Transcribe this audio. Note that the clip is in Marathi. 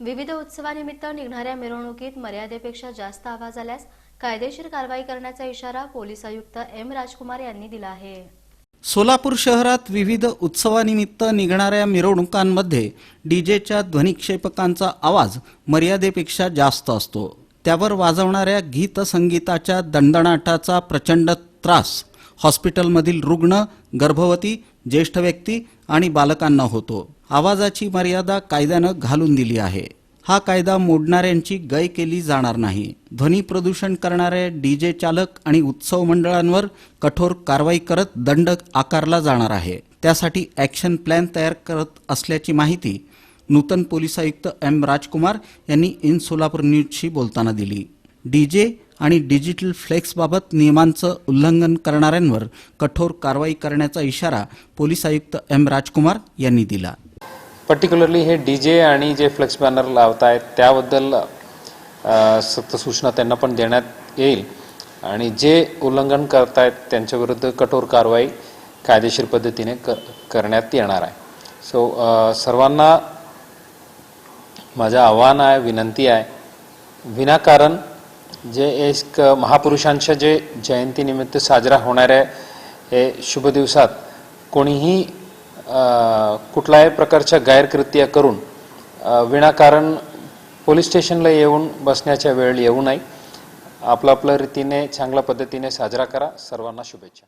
विविध उत्सवानिमित्त निघणाऱ्या मिरवणुकीत मर्यादेपेक्षा जास्त आवाज आल्यास कायदेशीर कारवाई करण्याचा इशारा पोलीस आयुक्त एम राजकुमार यांनी दिला आहे. सोलापूर शहरात विविध उत्सवानिमित्त निघणाऱ्या मिरवणुकांमध्ये डीजेच्या ध्वनिक्षेपकांचा आवाज मर्यादेपेक्षा जास्त असतो. त्यावर वाजवणाऱ्या गीतसंगीताच्या दणदणाटाचा प्रचंड त्रास. हॉस्पिटलमधील रुग्ण गर्भवती ज्येष्ठ व्यक्ती आणि बालकांना होतो. आवाजाची मर्यादा कायद्यानं घालून दिली आहे. हा कायदा मोडणाऱ्यांची गय केली जाणार नाही. ध्वनी प्रदूषण करणाऱ्या डीजे चालक आणि उत्सव मंडळांवर कठोर कारवाई करत दंड आकारला जाणार आहे. त्यासाठी ॲक्शन प्लॅन तयार करत असल्याची माहिती नूतन पोलीस आयुक्त एम राजकुमार यांनी इन सोलापूर न्यूजशी बोलताना दिली. डीजे आणि डिजिटल फ्लेक्सबाबत नियमांचं उल्लंघन करणाऱ्यांवर कठोर कारवाई करण्याचा इशारा पोलीस आयुक्त एम राजकुमार यांनी दिला. पर्टिक्युलरली हे डी जे आणि जे फ्लेक्स बॅनर लावत आहेत त्याबद्दल सक्त सूचना त्यांना पण देण्यात येईल. आणि जे उल्लंघन करतायत त्यांच्याविरुद्ध कठोर कारवाई कायदेशीर पद्धतीने क करण्यात येणार आहे. सो सर्वांना माझं आव्हान आहे विनंती आहे विनाकारण जे एक महापुरुषांच्या जे जयंतीनिमित्त साजरा होणाऱ्या हे शुभ दिवसात कोणीही कुठल्याही प्रकारच्या गैरकृत्य करून विनाकारण पोलीस स्टेशनला येऊन बसण्याच्या वेळ येऊ नये. आपलं आपल्या रीतीने चांगल्या पद्धतीने साजरा करा. सर्वांना शुभेच्छा.